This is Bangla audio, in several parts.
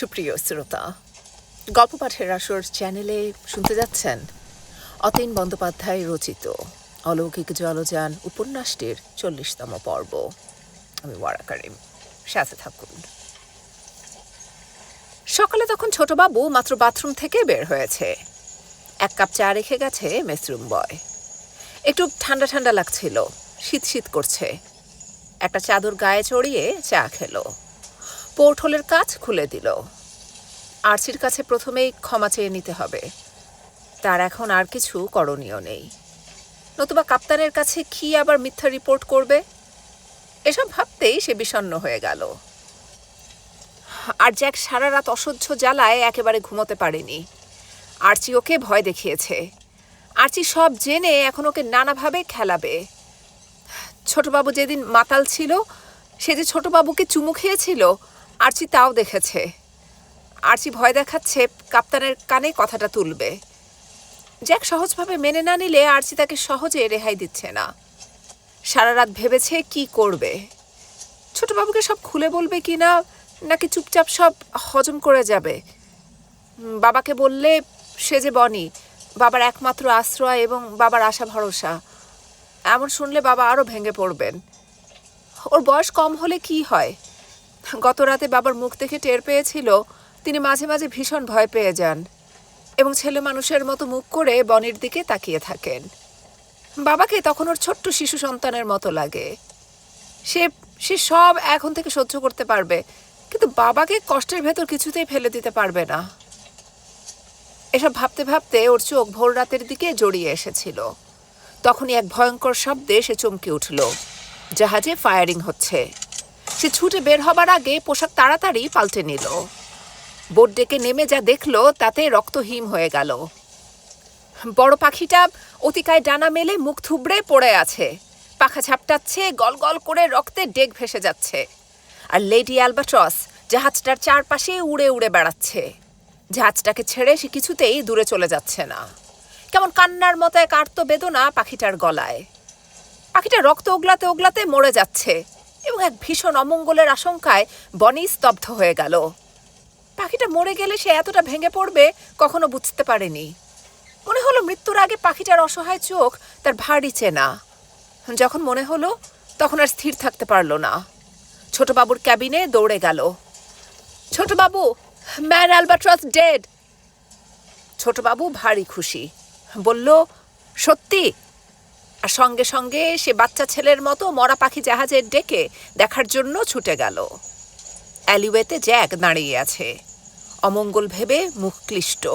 সুপ্রিয় শ্রোতা, গল্প পাঠের আসর চ্যানেলে শুনতে যাচ্ছেন অতীন বন্দ্যোপাধ্যায় রচিত অলৌকিক জলযান উপন্যাসটির চল্লিশতম পর্ব। আমি ওয়ারা কারিম, সাথে থাকুন। সকালে তখন ছোটবাবু মাত্র বাথরুম থেকে বের হয়েছে। এক কাপ চা রেখে গেছে মেসরুম বয়। একটু ঠান্ডা ঠান্ডা লাগছিল, শীত শীত করছে। একটা চাদর গায়ে চড়িয়ে চা খেলো। পোর্টহোলের কাজ খুলে দিল। আর্চির কাছে প্রথমেই ক্ষমা চেয়ে নিতে হবে। তার এখন আর কিছু করণীয় নেই। নতুবা কাপ্তানের কাছে কি আবার মিথ্যা রিপোর্ট করবে? এসব ভাবতেই সে বিষণ্ণ হয়ে গেল। আর জ্যাক সারা রাত অসহ্য জ্বালায় একেবারে ঘুমোতে পারেনি। আর্চি ওকে ভয় দেখিয়েছে। আর্চি সব জেনে এখন ওকে নানাভাবে খেলাবে। ছোটবাবু যেদিন মাতাল ছিল, সে যে ছোটবাবুকে চুমু খেয়েছিল আর্চি তাও দেখেছে। আর্চি ভয় দেখাচ্ছে, কাপ্তানের কানে কথাটা তুলবে। জ্যাক সহজভাবে মেনে না নিলে আর্চি তাকে সহজে রেহাই দিচ্ছে না। সারা রাত ভেবেছে কি করবে। ছোটবাবুকে সব খুলে বলবে কি না, নাকি চুপচাপ সব হজম করে যাবে? বাবাকে বললে, সে যে বনি, বাবার একমাত্র আশ্রয় এবং বাবার আশা ভরসা। এমন শুনলে বাবা আরও ভেঙে পড়বেন। ওর বয়স কম হলে কি হয়? গত রাতে বাবার মুখ দেখে টের পেয়েছিল, তিনি মাঝে মাঝে ভীষণ ভয় পেয়ে যান এবং ছেলে মানুষের মতো মুখ করে বনের দিকে তাকিয়ে থাকেন। বাবাকে তখন ওর ছোট্ট শিশু সন্তানের মতো লাগে। সে সে সব এখন থেকে সহ্য করতে পারবে, কিন্তু বাবাকে কষ্টের ভেতর কিছুতেই ফেলে দিতে পারবে না। এসব ভাবতে ভাবতে ওর চোখ ভোর রাতের দিকে জড়িয়ে এসেছিল। তখনই এক ভয়ঙ্কর শব্দে সে চমকে উঠল। জাহাজে ফায়ারিং হচ্ছে। সে ছুটে বের হবার আগে পোশাক তাড়াতাড়ি পাল্টে নিল। বোট ডেকে নেমে যা দেখল, তাতে রক্তহীন হয়ে গেল। বড় পাখিটা অতিকায় ডানা মেলে মুখ থুবড়ে পড়ে আছে। পাখা ঝাপটাচ্ছে গল গল করে রক্তে ডেক ভেসে যাচ্ছে। আর লেডি অ্যালবাট্রস জাহাজটার চারপাশে উড়ে উড়ে বেড়াচ্ছে। জাহাজটাকে ছেড়ে সে কিছুতেই দূরে চলে যাচ্ছে না। কেমন কান্নার মতো এক আর্ত বেদনা পাখিটার গলায়। পাখিটা রক্ত ওগলাতে ওগলাতে মরে যাচ্ছে। এবং এক ভীষণ অমঙ্গলের আশঙ্কায় বনি স্তব্ধ হয়ে গেল। পাখিটা মরে গেলে সে এতটা ভেঙে পড়বে, কখনো বুঝতে পারেনি। মনে হলো মৃত্যুর আগে পাখিটার অসহায় চোখ তার ভারী চেনা। যখন মনে হলো, তখন আর স্থির থাকতে পারল না। ছোটবাবুর ক্যাবিনে দৌড়ে গেল। ছোটবাবু, ম্যান অ্যালবাট্রস ডেড! ছোটবাবু ভারী খুশি। বলল, সত্যি? আর সঙ্গে সঙ্গে সে বাচ্চা ছেলের মতো মরা পাখি জাহাজের ডেকে দেখার জন্য ছুটে গেল। অ্যালিওয়েতে জ্যাক দাঁড়িয়ে আছে। অমঙ্গল ভেবে মুখ ক্লিষ্ট।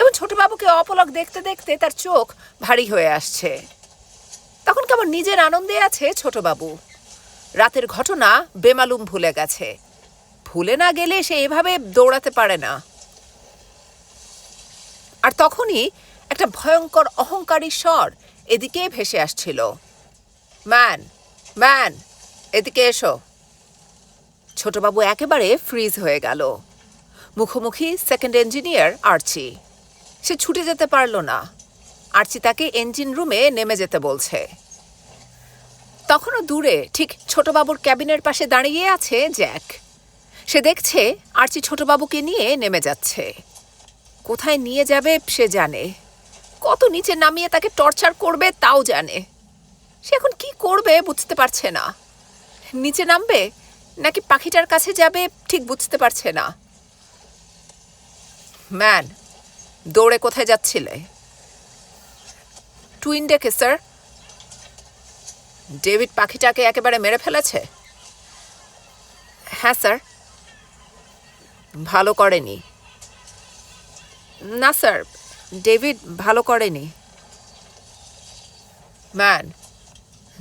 এবং ছোটবাবুকে অপলক দেখতে দেখতে তার চোখ ভারী হয়ে আসছে। তখন কেমন নিজের আনন্দে আছে ছোটবাবু। রাতের ঘটনা বেমালুম ভুলে গেছে। ভুলে না গেলে সে এভাবে দৌড়াতে পারে না। আর তখনই একটা ভয়ঙ্কর অহংকারী স্বর এদিকে ভেসে আসছিল। ম্যান ম্যান, এদিকে এসো। ছোটবাবু একেবারে ফ্রিজ হয়ে গেল। মুখোমুখি সেকেন্ড ইঞ্জিনিয়ার আর্চি। সে ছুটে যেতে পারল না। আর্চি তাকে ইঞ্জিন রুমে নেমে যেতে বলছে। তখনও দূরে ঠিক ছোটবাবুর ক্যাবিনের পাশে দাঁড়িয়ে আছে জ্যাক। সে দেখছে আর্চি ছোটবাবুকে নিয়ে নেমে যাচ্ছে। কোথায় নিয়ে যাবে সে জানে। কত নিচে নামিয়ে তাকে টর্চার করবে তাও জানে। সে এখন কি করবে বুঝতে পারছে না। নিচে নামবে নাকি পাখিটার কাছে যাবে ঠিক বুঝতে পারছে না। ম্যান, দৌড়ে কোথায় যাচ্ছিলে? টুইন ডেকে, স্যার। ডেভিড পাখিটাকে একেবারে মেরে ফেলেছে? হ্যাঁ স্যার। ভালো করেনি। না, স্যার ডেভিড ভালো করেনি। ম্যান,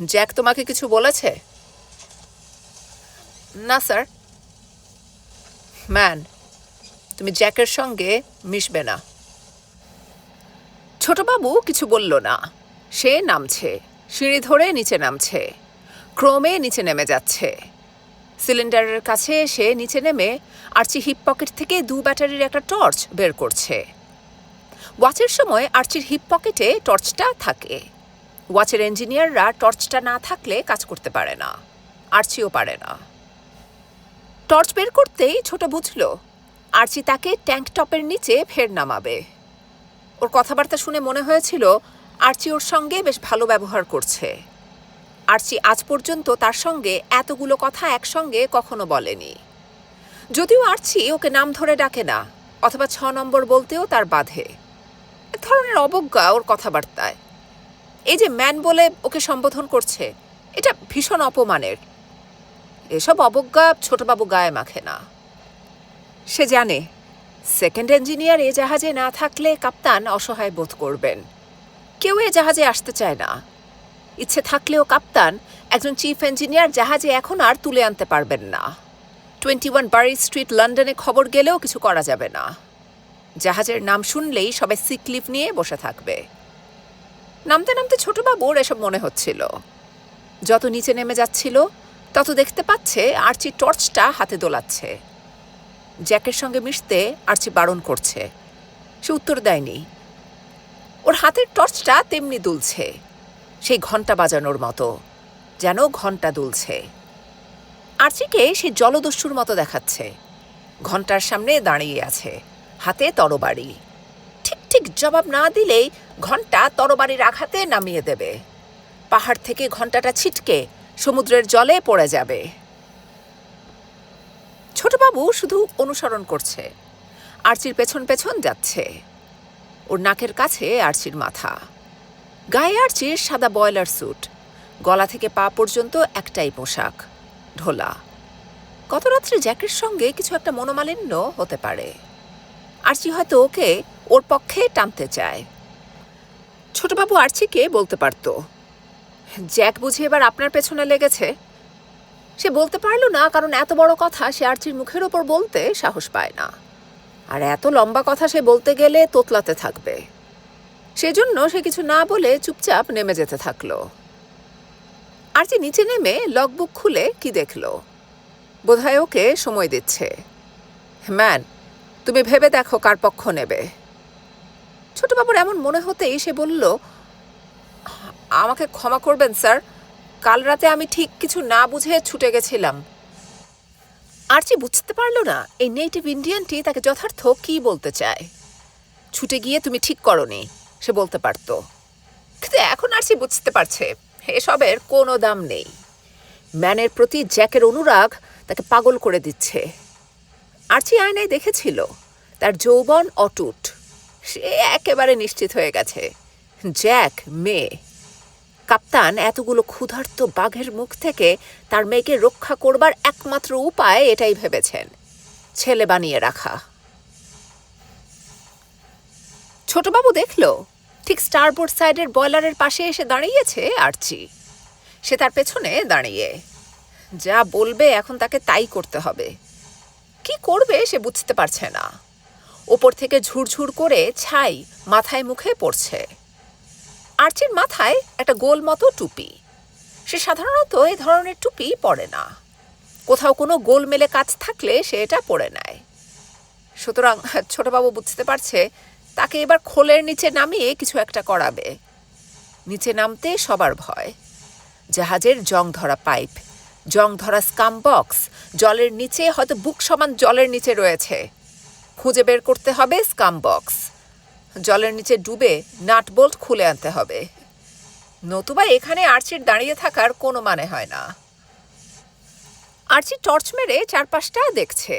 জ্যাক তোমাকে কিছু বলেছে? না, স্যার। ম্যান, তুমি জ্যাকের সঙ্গে মিশবে না। ছোটবাবু কিছু বলল না। সে নামছে, সিঁড়ি ধরে নিচে নামছে, ক্রমে নিচে নেমে যাচ্ছে। সিলিন্ডারের কাছে সে নিচে নেমে আর্চি হিপ পকেট থেকে দু ব্যাটারির একটা টর্চ বের করছে। ওয়াচের সময় আর্চির হিপ পকেটে টর্চটা থাকে। ওয়াচের ইঞ্জিনিয়াররা টর্চটা না থাকলে কাজ করতে পারে না, আর্চিও পারে না। টর্চ বের করতেই ছোট বুঝল, আর্চি তাকে ট্যাঙ্ক টপের নিচে ফের নামাবে। ওর কথাবার্তা শুনে মনে হয়েছিল আর্চি ওর সঙ্গে বেশ ভালো ব্যবহার করছে। আর্চি আজ পর্যন্ত তার সঙ্গে এতগুলো কথা একসঙ্গে কখনো বলেনি। যদিও আর্চি ওকে নাম ধরে ডাকে না, অথবা ছ নম্বর বলতেও তার বাধে। ধরনের অবজ্ঞা ওর কথাবার্তায়। এই যে ম্যান বলে ওকে সম্বোধন করছে, এটা ভীষণ অপমানের। এসব অবজ্ঞা ছোটবাবু গায়ে মাখে না। সে জানে সেকেন্ড ইঞ্জিনিয়ার এ জাহাজে না থাকলে কাপ্তান অসহায় বোধ করবেন। কেউ এ জাহাজে আসতে চায় না। ইচ্ছে থাকলেও কাপ্তান একজন চিফ ইঞ্জিনিয়ার জাহাজে এখন আর তুলে আনতে পারবেন না। টোয়েন্টি ওয়ান বারি স্ট্রিট লন্ডনে খবর গেলেও কিছু করা যাবে না। জাহাজের নাম শুনলেই সবাই সিক লিভ নিয়ে বসে থাকবে। নামতে নামতে ছোটবাবুর এসব মনে হচ্ছিল। যত নিচে নেমে যাচ্ছিল, তত দেখতে পাচ্ছে আর্চি টর্চটা হাতে দোলাচ্ছে। জ্যাকের সঙ্গে মিশতে আর্চি বারণ করছে। সে উত্তর দেয়নি। ওর হাতের টর্চটা তেমনি দুলছে। সেই ঘণ্টা বাজানোর মতো, যেন ঘণ্টা দুলছে। আর্চিকে সেই জলদস্যুর মতো দেখাচ্ছে। ঘণ্টার সামনে দাঁড়িয়ে আছে। হাতে তরবারি। ঠিক ঠিক জবাব না দিলেই ঘণ্টা তরবারির আঘাতে নামিয়ে দেবে। পাহাড় থেকে ঘন্টাটা ছিটকে সমুদ্রের জলে পড়ে যাবে। ছোটবাবু শুধু অনুসরণ করছে। আরচির পেছন পেছন যাচ্ছে। ওর নাকের কাছে আরচির মাথা। গায়ে আরচির সাদা বয়লার স্যুট। গলা থেকে পা পর্যন্ত একটাই পোশাক, ঢোলা। গত রাত্রে জ্যাকের সঙ্গে কিছু একটা মনোমালিন্য হতে পারে। আরচি হয়তো ওকে ওর পক্ষে টানতে চায়। ছোটবাবু আরচিকে বলতে পারতো, জ্যাক বুঝি এবার আপনার পেছনে লেগেছে? সে বলতে পারল না, কারণ এত বড় কথা সে আর্চির মুখের ওপর বলতে সাহস পায় না। আর এত লম্বা কথা সে বলতে গেলে তোতলাতে থাকবে। সেজন্য সে কিছু না বলে চুপচাপ নেমে যেতে থাকল। আরচি নিচে নেমে লগবুক খুলে কি দেখল? বোধহয় ওকে সময় দিচ্ছে। ম্যান তুমি ভেবে দেখো কার পক্ষ নেবে। ছোটবাবুর এমন মনে হতেই সে বলল, আমাকে ক্ষমা করবেন, স্যার। কাল রাতে আমি ঠিক কিছু না বুঝে ছুটে গেছিলাম। আরচি বুঝতে পারল না, এই নেটিভ ইন্ডিয়ানটি তাকে যথার্থ কি বলতে চায়। ছুটে গিয়ে তুমি ঠিক করনি, সে বলতে পারত। কিন্তু এখন আরচি বুঝতে পারছে, এসবের কোনো দাম নেই। ম্যানের প্রতি জ্যাকের অনুরাগ তাকে পাগল করে দিচ্ছে। আরচি আয়নায় দেখেছিল। তার যৌবন অটুট। সে একেবারে নিশ্চিত হয়ে গেছে। জ্যাক মেয়ে কাপ্তান এতগুলো ক্ষুধার্ত বাঘের মুখ থেকে তার মেয়েকে রক্ষা করবার একমাত্র উপায় এটাই ভেবেছেন। ছেলে বানিয়ে রাখা। ছোটবাবু দেখল, ঠিক স্টারবোর্ড সাইডের বয়লারের পাশে এসে দাঁড়িয়েছে আর্চি। সে তার পেছনে দাঁড়িয়ে। যা বলবে এখন তাকে তাই করতে হবে। কি করবে সে বুঝতে পারছে না। ওপর থেকে ঝুরঝুর করে ছাই মাথায় মুখে পড়ছে। আর্চির মাথায় একটা গোল মতো টুপি। সে সাধারণত এ ধরনের টুপি পরে না। কোথাও কোনো গোল মেলে কাজ থাকলে সে এটা পরে নেয়। সুতরাং ছোটবাবু বুঝতে পারছে, তাকে এবার খোলের নিচে নামিয়ে কিছু একটা করাবে। নিচে নামতে সবার ভয়। জাহাজের জং ধরা পাইপ জং ধরা স্কাম বক্স। জলের নিচে হয়তো বুক সমান জলের নিচে রয়েছে। খুঁজে বের করতে হবে স্কাম বক্স। জলের নিচে ডুবে নাট বোল্ট খুলে আনতে হবে। নতুবা এখানে আর্চির দাঁড়িয়ে থাকার কোনো মানে হয় না। আর্চি টর্চ মেরে চারপাশটা দেখছে।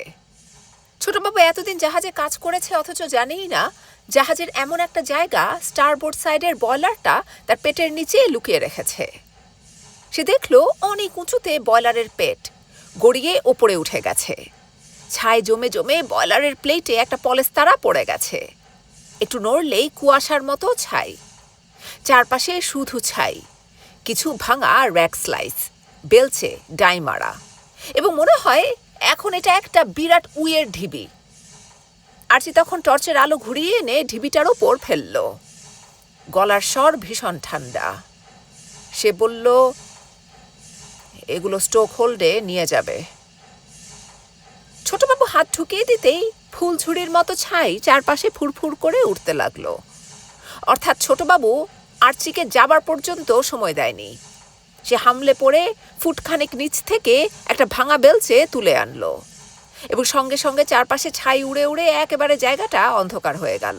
ছোটবাবু এতদিন জাহাজে কাজ করেছে, অথচ জানেই না, জাহাজের এমন একটা জায়গা স্টারবোর্ড সাইডের বয়লারটা তার পেটের নিচে লুকিয়ে রেখেছে। সে দেখল অনেক উঁচুতে বয়লারের পেট। গড়িয়ে ওপরে উঠে গেছে। ছাই জমে জমে বয়লারের প্লেটে একটা পলেস্তারা পড়ে গেছে। একটু নড়লেই কুয়াশার মতো ছাই। চারপাশে শুধু ছাই। কিছু ভাঙা র্যাক স্লাইস বেলছে ডাই মারা। এবং মনে হয় এখন এটা একটা বিরাট উইয়ের ঢিবি। আরচি তখন টর্চের আলো ঘুরিয়ে এনে ঢিবিটার ওপর ফেলল। গলার স্বর ভীষণ ঠান্ডা। সে বলল এগুলো স্টোক হোল্ডে নিয়ে যাবে। ছোটবাবু হাত ঢুকিয়ে দিতেই ফুলঝুড়ির মতো ছাই চারপাশে ফুরফুর করে উঠতে লাগল। অর্থাৎ ছোটবাবু আর্চিকে যাবার পর্যন্ত সময় দেয়নি। সে হামলে পড়ে ফুটখানেক নিচ থেকে একটা ভাঙা বেলচে তুলে আনলো এবং সঙ্গে সঙ্গে চারপাশে ছাই উড়ে উড়ে একেবারে জায়গাটা অন্ধকার হয়ে গেল।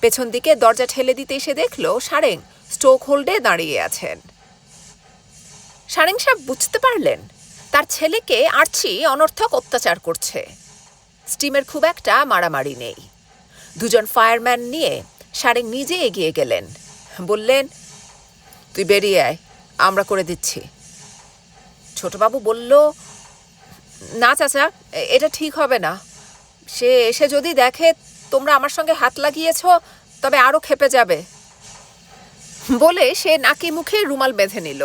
পেছন দিকে দরজা ঠেলে দিতে এসে দেখল সারেং স্টোক হোল্ডে দাঁড়িয়ে আছেন। সারেং সাহেব বুঝতে পারলেন, তার ছেলেকে আর্চি অনর্থক অত্যাচার করছে। স্টিমের খুব একটা মারামারি নেই। দুজন ফায়ারম্যান নিয়ে সারেং নিজে এগিয়ে গেলেন। বললেন, তুই বেরিয়ে আয়, আমরা করে দিচ্ছি। ছোটবাবু বলল, না চাচা, এটা ঠিক হবে না। সে এসে যদি দেখে তোমরা আমার সঙ্গে হাত লাগিয়েছ, তবে আরও খেপে যাবে। বলে সে নাকি মুখে রুমাল বেঁধে নিল।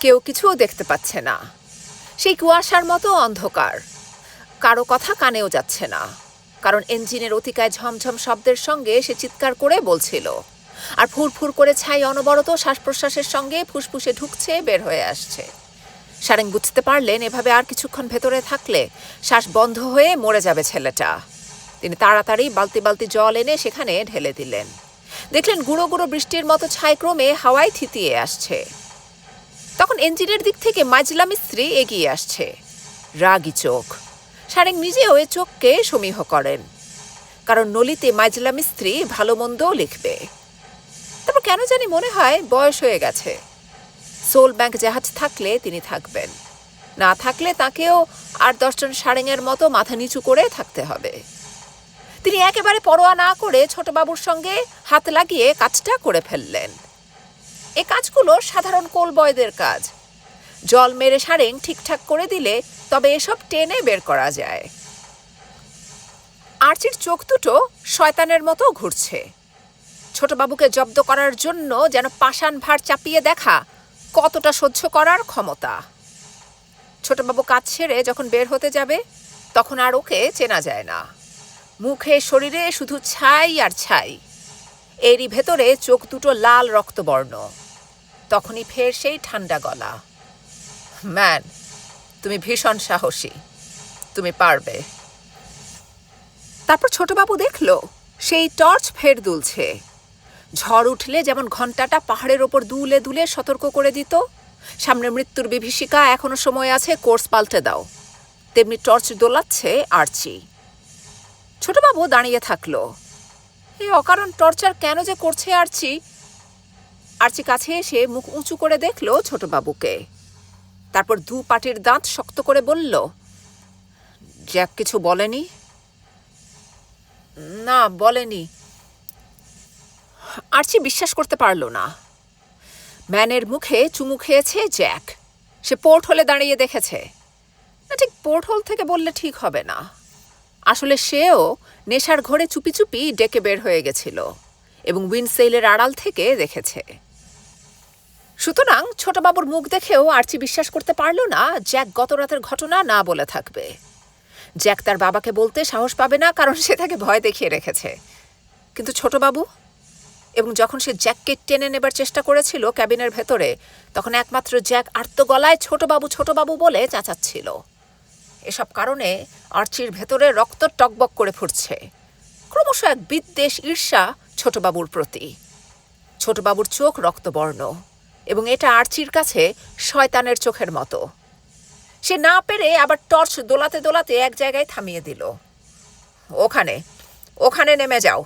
কেউ কিছুও দেখতে পাচ্ছে না। সেই কুয়াশার মতো অন্ধকার। কারও কথা কানেও যাচ্ছে না। কারণ ইঞ্জিনের অতিকায় ঝমঝম শব্দের সঙ্গে সে চিৎকার করে বলছিল। আর ফুরফুর করে ছাই অনবরত শ্বাস প্রশ্বাসের সঙ্গে ফুসফুসে ঢুকছে, বের হয়ে আসছে। সারেং বুঝতে পারলেন এভাবে আর কিছুক্ষণ ভেতরে থাকলে শ্বাস বন্ধ হয়ে মরে যাবে ছেলেটা। তিনি তাড়াতাড়ি বালতি বালতি জল এনে সেখানে ঢেলে দিলেন। দেখলেন গুঁড়ো গুঁড়ো বৃষ্টির মতো ছাই ক্রমে হাওয়ায় থিতিয়ে আসছে। তখন ইঞ্জিনের দিক থেকে মাজলা মিস্ত্রি এগিয়ে আসছে। রাগি চোখ। সারেং নিজেও এ চোখকে সমীহ করেন। কারণ নলিতে মাজলা মিস্ত্রি ভালো মন্দও লিখবে। তারপর কেন জানি মনে হয় বয়স হয়ে গেছে। সোল ব্যাংক জাহাজ থাকলে তিনি থাকবেন। না থাকলে তাকেও আর দশজন সারেঙের মতো মাথা নিচু করে থাকতে হবে। তিনি একেবারে পরোয়া না করে ছোটবাবুর সঙ্গে হাত লাগিয়ে কাজটা করে ফেললেন। এ কাজগুলো সাধারণ কোলবয়দের কাজ। জল মেরে সারেং ঠিকঠাক করে দিলে তবে এসব টেনে বের করা যায়। আর্চির চোখ দুটো শয়তানের মতো ঘুরছে। ছোটবাবুকে জব্দ করার জন্য যেন পাষাণ ভার চাপিয়ে দেখা কতটা সহ্য করার ক্ষমতা। ছোটবাবু কাজ ছেড়ে যখন বের হতে যাবে, তখন আর ওকে চেনা যায় না। মুখে, শরীরে শুধু ছাই আর ছাই। এরই ভেতরে চোখ দুটো লাল রক্তবর্ণ। তখনই ফের সেই ঠান্ডা গলা। ম্যান, তুমি ভীষণ সাহসী। তুমি পারবে। তারপর ছোটবাবু দেখল, সেই টর্চ ফের দুলছে। ঝড় উঠলে যেমন ঘন্টাটা পাহাড়ের ওপর দুলে দুলে সতর্ক করে দিত, সামনে মৃত্যুর বিভীষিকা এখনও সময় আছে, কোর্স পাল্টে দাও। তেমনি টর্চ দোলাচ্ছে আর্চি। ছোটবাবু দাঁড়িয়ে থাকল। এই অকারণ টর্চার কেন যে করছে আর্চি? আর্চি কাছে এসে মুখ উঁচু করে দেখল ছোটবাবুকে। তারপর দু পাটির দাঁত শক্ত করে বলল, জ্যাক কিছু বলেনি? না, বলেনি। আর্চি বিশ্বাস করতে পারল না। ম্যানের মুখে চুমু খেয়েছে জ্যাক। সে পোর্ট হলে দাঁড়িয়ে দেখেছে। না, ঠিক পোর্ট হোল থেকে বললে ঠিক হবে না। আসলে সেও নেশার ঘরে চুপি চুপি ডেকে বের হয়ে গেছিল এবং উইন্ডসেইলের আড়াল থেকে দেখেছে। সুতরাং ছোটবাবুর মুখ দেখেও আর্চি বিশ্বাস করতে পারল না জ্যাক গত রাতের ঘটনা না বলে থাকবে। জ্যাক তার বাবাকে বলতে সাহস পাবে না, কারণ সে তাকে ভয় দেখিয়ে রেখেছে। কিন্তু ছোটবাবু, এবং যখন সে জ্যাককে টেনে নেবার চেষ্টা করেছিল ক্যাবিনের ভেতরে, তখন একমাত্র জ্যাক আর্তগলায় ছোটবাবু ছোটবাবু বলে চাঁচাচ্ছিল। এসব কারণে আর্চির ভেতরে রক্ত টকবক করে ফুটছে। ক্রমশ এক বিদ্বেষ ঈর্ষা ছোটবাবুর প্রতি। ছোটবাবুর চোখ রক্তবর্ণ। এবং এটা আর্চির কাছে শয়তানের চোখের মতো। সে না পেরে আবার টর্চ দোলাতে দোলাতে এক জায়গায় থামিয়ে দিল। ওখানে ওখানে নেমে যাও।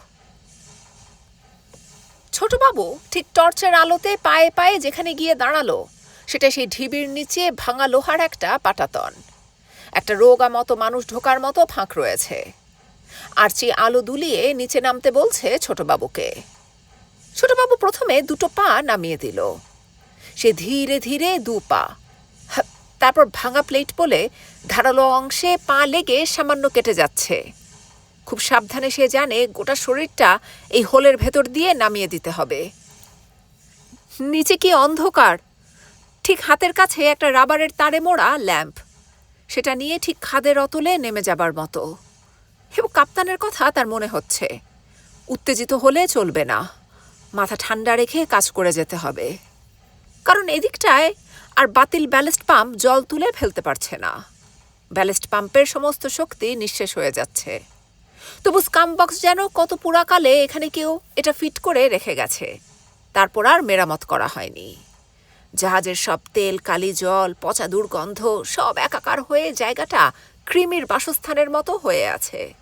ছোটবাবু ঠিক টর্চের আলোতে পায়ে পায়ে যেখানে গিয়ে দাঁড়াল, সেটা সেই ঢিবির নিচে ভাঙা লোহার একটা পাটাতন। একটা রোগা মতো মানুষ ঢোকার মতো ফাঁক রয়েছে। আর্চি আলো দুলিয়ে নিচে নামতে বলছে ছোটবাবুকে। ছোটবাবু প্রথমে দুটো পা নামিয়ে দিল। সে ধীরে ধীরে দু পা। তারপর ভাঙা প্লেট বলে ধারালো অংশে পা লেগে সামান্য কেটে যাচ্ছে। খুব সাবধানে সে জানে গোটা শরীরটা এই হোলের ভেতর দিয়ে নামিয়ে দিতে হবে। নিচে কি অন্ধকার? ঠিক হাতের কাছে একটা রাবারের তারে মোড়া ল্যাম্প। সেটা নিয়ে ঠিক খাদের অতলে নেমে যাবার মতো। এবং কাপ্তানের কথা তার মনে হচ্ছে। উত্তেজিত হলে চলবে না। মাথা ঠান্ডা রেখে কাজ করে যেতে হবে। কারণ এদিকটায় আর বাতিল ব্যালেস্ট পাম্প জল তুলে ফেলতে পারছে না। ব্যালেস্ট পাম্পের সমস্ত শক্তি নিঃশেষ হয়ে যাচ্ছে। তবু স্কামবক্স যেন কত পুরাকালে এখানে কেউ এটা ফিট করে রেখে গেছে। তারপর আর মেরামত করা হয়নি। জাহাজের সব তেল, কালি জল, পচা দুর্গন্ধ সব একাকার হয়ে জায়গাটা কৃমির বাসস্থানের মতো হয়ে আছে।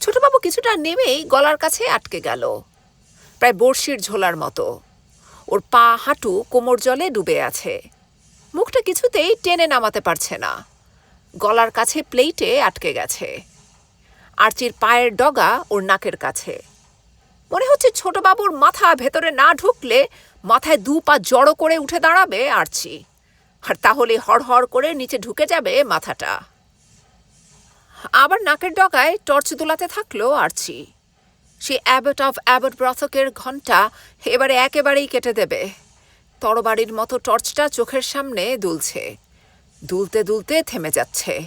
ছোটবাবু কিছুটা নেমেই গলার কাছে আটকে গেল। প্রায় বড়শির ঝোলার মতো। ওর পা, হাঁটু কোমর জলে ডুবে আছে। মুখটা কিছুতেই টেনে নামাতে পারছে না। গলার কাছে প্লেটে আটকে গেছে। আরচির পায়ের ডগা ওর নাকের কাছে। মনে হচ্ছে ছোটবাবুর মাথা ভেতরে না ঢুকলে মাথায় দু পা জড়ো করে উঠে দাঁড়াবে আরচি। আর তাহলে হড়হড় করে নিচে ঢুকে যাবে মাথাটা। আবার নাকের ডগায় টর্চ দোলাতে থাকল আরচি। সে অ্যাবট অফ অ্যাবট ব্রথকের ঘণ্টা এবারে একেবারেই কেটে দেবে। তরবারির মতো টর্চটা চোখের সামনে দুলছে। দুলতে দুলতে থেমে যাচ্ছে।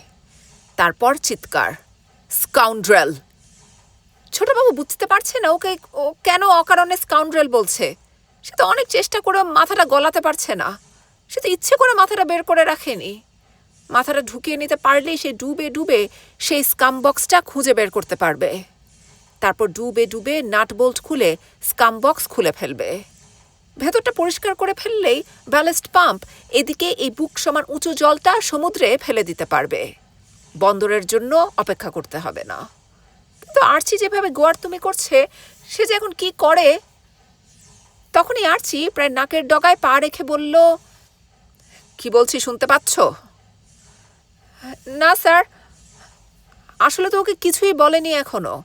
তারপর চিৎকার স্কাউন্ড্রেল ছোটবাবু বুঝতে পারছে না ওকে, ও কেন অকারণে স্কাউন্ড্রেল বলছে। সে তো অনেক চেষ্টা করে মাথাটা গলাতে পারছে না। সে তো ইচ্ছে করে মাথাটা বের করে রাখেনি। মাথাটা ঢুকিয়ে নিতে পারলেই সে ডুবে ডুবে সেই স্কাম বক্সটা খুঁজে বের করতে পারবে। তারপর ডুবে ডুবে নাট বোল্ট খুলে স্কাম বক্স খুলে ফেলবে। ভেতরটা পরিষ্কার করে ফেললেই ব্যালেস্ট পাম্প এদিকে এই বুক সমান উঁচু জলটা সমুদ্রে ফেলে দিতে পারবে। বন্দরের জন্য অপেক্ষা করতে হবে না। কিন্তু আরচি যেভাবে গোয়ার তুমি করছে, সে যে এখন কি করে? তখনই আরচি প্রায় নাকের ডগায় পা রেখে বলল, কি বলছি শুনতে পাচ্ছ? না, স্যার। আসলে তো ওকে কিছুই বলেনি এখনও।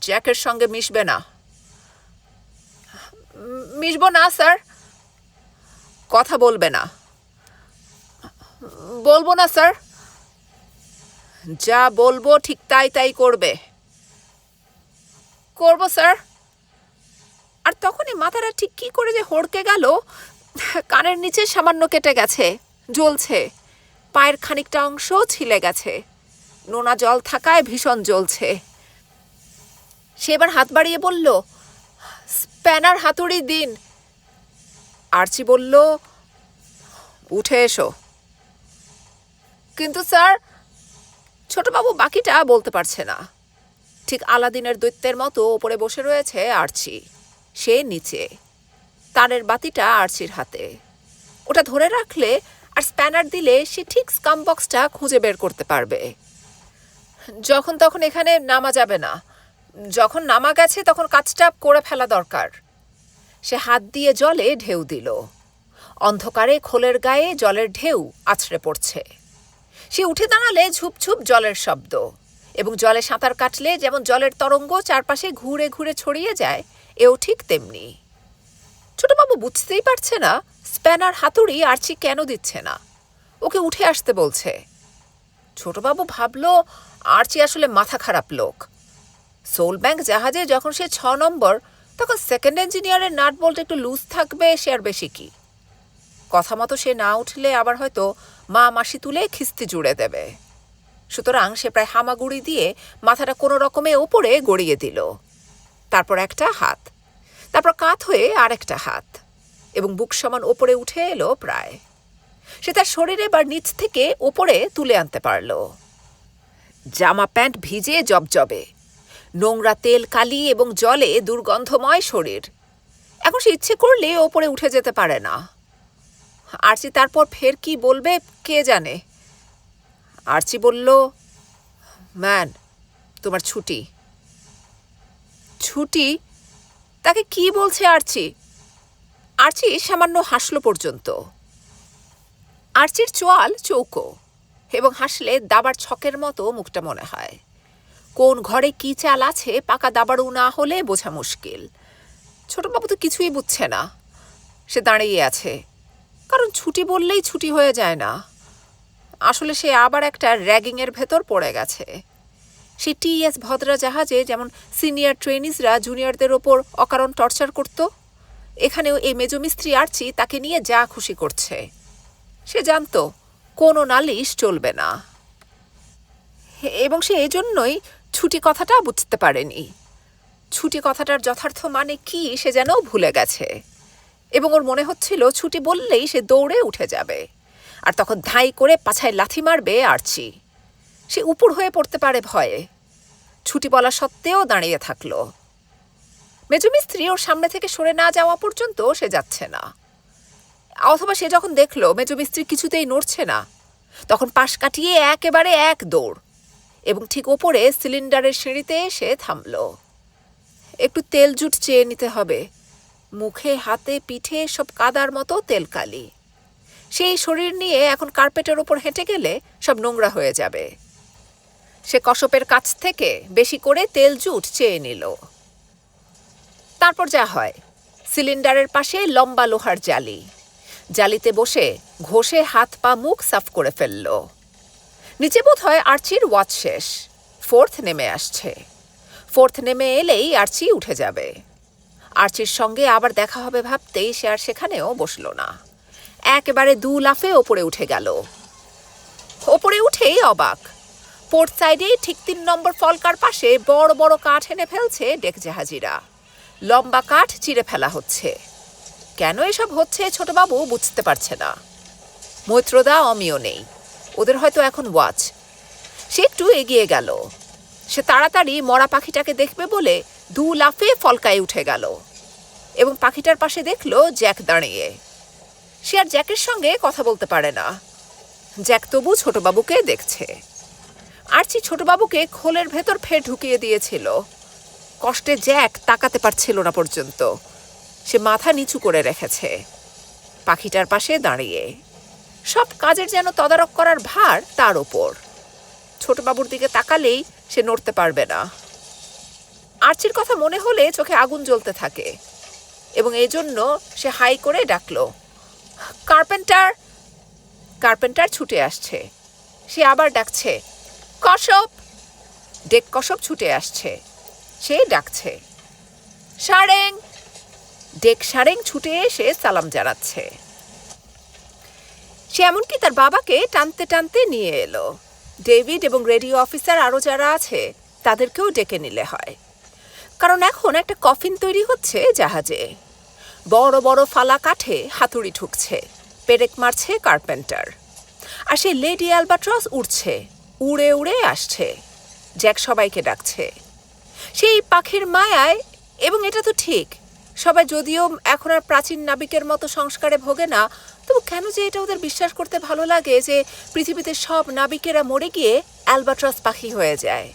জ্যাকের সঙ্গে মিশবে না। মিশবো না, স্যার। কথা বলবে না। বলব না, স্যার। যা বলব ঠিক তাই তাই করবে। করব, স্যার। আর তখনই মাথাটা ঠিক কি করে যে হড়কে গেল, কানের নিচে সামান্য কেটে গেছে, জ্বলছে। পায়ের খানিকটা অংশ ছিলে গেছে। নোনা জল থাকায় ভীষণ জ্বলছে। সে এবার হাত বাড়িয়ে বলল, স্প্যানার হাতুড়ি দিন। আরচি বলল, উঠে এসো। কিন্তু স্যার, ছোটবাবু বাকিটা বলতে পারছে না। ঠিক আলাদিনের দৈত্যের মতো ওপরে বসে রয়েছে আরচি। সে নিচে। তারের বাতিটা আরচির হাতে। ওটা ধরে রাখলে আর স্প্যানার দিলে সে ঠিক স্কাম বক্সটা খুঁজে বের করতে পারবে। যখন তখন এখানে নামা যাবে না। যখন নামা গেছে, তখন কাজটা করে ফেলা দরকার। সে হাত দিয়ে জলে ঢেউ দিল। অন্ধকারে খোলের গায়ে জলের ঢেউ আছড়ে পড়ছে। সে উঠে দাঁড়ালে ঝুপঝুপ জলের শব্দ এবং জলে সাঁতার কাটলে যেমন জলের তরঙ্গ চারপাশে ঘুরে ঘুরে ছড়িয়ে যায়, এও ঠিক তেমনি। ছোটবাবু বুঝতেই পারছে না, স্প্যানার হাতুড়ি আরচি কেন দিচ্ছে না। ওকে উঠে আসতে বলছে। ছোটবাবু ভাবল, আরচি আসলে মাথা খারাপ লোক। সোল ব্যাংক জাহাজে যখন সে ছ নম্বর, তখন সেকেন্ড ইঞ্জিনিয়ারের নাট বল্ট একটু লুজ থাকবে সে আর বেশি কি। কথা মতো সে না উঠলে আবার হয়তো মা মাসি তুলে খিস্তি জুড়ে দেবে। সুতরাং সে প্রায় হামাগুড়ি দিয়ে মাথাটা কোনো রকমে ওপরে গড়িয়ে দিল। তারপর একটা হাত, তারপর কাত হয়ে আরেকটা হাত, এবং বুক সমান ওপরে উঠে এলো প্রায়। সে তার শরীরে বা নিচ থেকে ওপরে তুলে আনতে পারল। জামা প্যান্ট ভিজে জবজবে নোংরা তেল, কালি এবং জলে দুর্গন্ধময় শরীর। এখন সে ইচ্ছে করলে ওপরে উঠে যেতে পারে না। আরচি তারপর ফের কি বলবে, কে জানে? আরচি বলল, ম্যান, তোমার ছুটি। ছুটি? তাকে কি বলছে আরচি? আরচি সামান্য হাসলো পর্যন্ত। আরচির চোয়াল চৌকো এবং হাসলে দাবার ছকের মতো মুখটা মনে হয়। কোন ঘরে কি চাল আছে পাকা দাবাড়ু না হলে বোঝা মুশকিল। ছোটবাবু তো কিছুই বুঝছে না। সে দাঁড়িয়ে আছে। কারণ ছুটি বললেই ছুটি হয়ে যায় না। আসলে সে আবার একটা র্যাগিংয়ের ভেতর পড়ে গেছে। সে টিএস ভদ্রা জাহাজে যেমন সিনিয়র ট্রেনিসরা জুনিয়রদের ওপর অকারণ টর্চার করত, এখানেও এই মেজমিস্ত্রি আর্চি তাকে নিয়ে যা খুশি করছে। সে জানতো, কোনো নালিশ চলবে না। এবং সে এজন্যই ছুটি কথাটা বুঝতে পারেনি। ছুটি কথাটার যথার্থ মানে কি সে যেন ভুলে গেছে। এবং ওর মনে হচ্ছিল ছুটি বললেই সে দৌড়ে উঠে যাবে। আর তখন ধাই করে পাছায় লাথি মারবে আরচি। সে উপর হয়ে পড়তে পারে ভয়ে। ছুটি বলা সত্ত্বেও দাঁড়িয়ে থাকল। মেজমিস্ত্রি ওর সামনে থেকে সরে না যাওয়া পর্যন্ত সে যাচ্ছে না। অথবা সে যখন দেখল মেজমিস্ত্রি কিছুতেই নড়ছে না। তখন পাশ কাটিয়ে একেবারে এক দৌড়। এবং ঠিক ওপরে সিলিন্ডারের সিঁড়িতে এসে থামল। একটু তেল জুট চেয়ে নিতে হবে। মুখে, হাতে, পিঠে সব কাদার মতো তেলকালি। সেই শরীর নিয়ে এখন কার্পেটের ওপর হেঁটে গেলে সব নোংরা হয়ে যাবে। সে কসপের কাছ থেকে বেশি করে তেল জুট চেয়ে নিল। তারপর যা হয়, সিলিন্ডারের পাশে লম্বা লোহার জালি। জালিতে বসে ঘষে হাত পা মুখ সাফ করে ফেলল। নিচে বোধ হয় আর্চির ওয়াচ শেষ। ফোর্থ নেমে আসছে। ফোর্থ নেমে এলেই আর্চি উঠে যাবে। আর্চির সঙ্গে আবার দেখা হবে ভাবতেই সে আর সেখানেও বসল না। একেবারে দু লাফে ওপরে উঠে গেল। ওপরে উঠেই অবাক। পোর্ট সাইডে ঠিক তিন নম্বর ফলকার পাশে বড় বড় কাঠ এনে ফেলছে ডেক জাহাজিরা লম্বা কাঠ চিড়ে ফেলা হচ্ছে। কেন এসব হচ্ছে ছোটবাবু বুঝতে পারছে না। মৈত্রদা অমিও নেই। ওদের হয়তো এখন ওয়াচ সে একটু এগিয়ে গেল। সে তাড়াতাড়ি মরা পাখিটাকে দেখবে বলে দু লাফে ফলকায় উঠে গেল। এবং পাখিটার পাশে দেখল জ্যাক দাঁড়িয়ে। সে আর জ্যাকের সঙ্গে কথা বলতে পারে না। জ্যাক তবু ছোটবাবুকে দেখছে। আরচি ছোটবাবুকে খোলের ভেতর ফের ঢুকিয়ে দিয়েছিল। কষ্টে জ্যাক তাকাতে পারছিল না পর্যন্ত। সে মাথা নিচু করে রেখেছে। পাখিটার পাশে দাঁড়িয়ে। সব কাজের যেন তদারক করার ভার তার ওপর। ছোটবাবুর দিকে তাকালেই সে নড়তে পারবে না। আর্চির কথা মনে হলে চোখে আগুন জ্বলতে থাকে এবং এই জন্য সে হাই করে ডাকল, কার্পেন্টার কার্পেন্টার ছুটে আসছে। সে আবার ডাকছে কশপ ডেক কশপ ছুটে আসছে, সে ডাকছে, সারেং! ডেক সারেং ছুটে এসে সালাম জানাচ্ছে। সে এমনকি তার বাবাকে টানতে টানতে নিয়ে এলো। ডেভিড এবং রেডিও অফিসার আরও যারা আছে, তাদেরকেও ডেকে নিলে হয়। কারণ এখন একটা কফিন তৈরি হচ্ছে জাহাজে। বড় বড় ফালা কাঠে হাতুড়ি ঠুকছে পেরেক মারছে কার্পেন্টার। আর সেই লেডি অ্যালবাট্রস উড়ছে, উড়ে উড়ে আসছে। জ্যাক সবাইকে ডাকছে। সেই পাখির মায়ায়, এবং এটা তো ঠিক সবাই যদিও এখন আর প্রাচীন নাবিকের মতো সংস্কারে ভোগে না, তবু কেন যে এটা ওদের বিশ্বাস করতে ভালো লাগে যে পৃথিবীতে সব নাবিকেরা মরে গিয়ে অ্যালবাট্রস পাখি হয়ে যায়?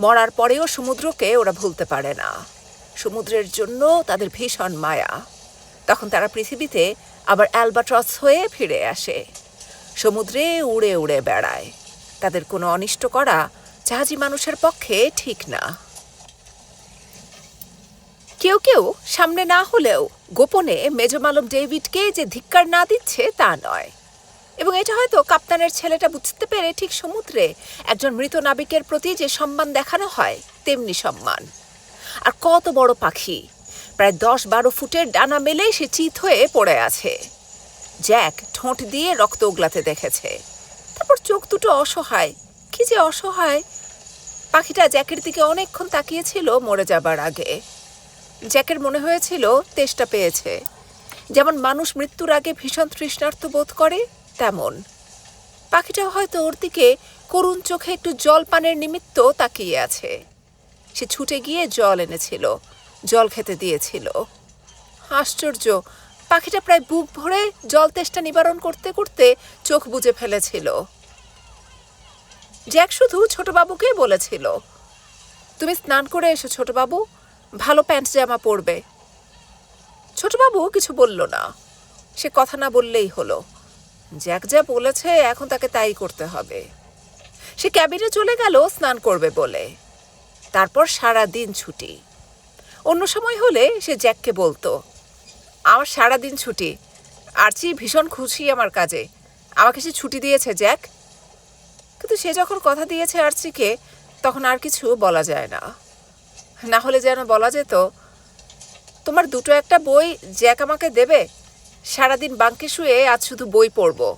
মরার পরেও সমুদ্রকে ওরা ভুলতে পারে না। সমুদ্রের জন্য তাদের ভীষণ মায়া। তখন তারা পৃথিবীতে আবার অ্যালবাট্রস হয়ে ফিরে আসে। সমুদ্রে উড়ে উড়ে বেড়ায়। তাদের কোনো অনিষ্ট করা জাহাজি মানুষের পক্ষে ঠিক না। কেউ কেউ সামনে না হলেও গোপনে মেজমালম ডেভিডকে যে ধিক্কার না দিচ্ছে তা নয়। এবং এটা হয়তো কাপ্তানের ছেলেটা বুঝতে পেরে ঠিক সমুদ্রে একজন মৃত নাবিকের প্রতি যে সম্মান দেখানো হয়, তেমনি সম্মান। আর কত বড় পাখি, প্রায় দশ বারো ফুটের ডানা মেলে সে চিত হয়ে পড়ে আছে। জ্যাক ঠোঁট দিয়ে রক্ত উগলাতে দেখেছে। তারপর চোখ দুটো অসহায়। কি যে অসহায়! পাখিটা জ্যাকের দিকে অনেকক্ষণ তাকিয়েছিল মরে যাবার আগে। জ্যাকের মনে হয়েছিল তেষ্টা পেয়েছে। যেমন মানুষ মৃত্যুর আগে ভীষণ তৃষ্ণার্ত বোধ করে, তেমন। পাখিটা হয়তো ওর দিকে করুণ চোখে একটু জল পানের নিমিত্ত তাকিয়ে আছে। সে ছুটে গিয়ে জল এনেছিল, জল খেতে দিয়েছিল। আশ্চর্য, পাখিটা প্রায় বুক ভরে জল তেষ্টা নিবারণ করতে করতে চোখ বুজে ফেলেছিল। জ্যাক শুধু ছোটবাবুকে বলেছিল, তুমি স্নান করে এসো ছোটবাবু ভালো প্যান্ট জামা পরবে। ছোটবাবু কিছু বলল না। সে কথা না বললেই হলো। জ্যাক যা বলেছে, এখন তাকে তাই করতে হবে। সে ক্যাবিনে চলে গেল, স্নান করবে বলে। তারপর সারা দিন ছুটি। অন্য সময় হলে সে জ্যাককে বলতো, আমার সারা দিন ছুটি। আর্চি ভীষণ খুশি আমার কাজে। আমাকে সে ছুটি দিয়েছে, জ্যাক। কিন্তু সে যখন কথা দিয়েছে আর্চিকে, তখন আর কিছু বলা যায় না। না হলে যেন বলা যেত, তোমার দুটো একটা বই জ্যাক আমাকে দেবে? সারাদিন বাঙ্কে শুয়ে আজ শুধু বই পড়ব।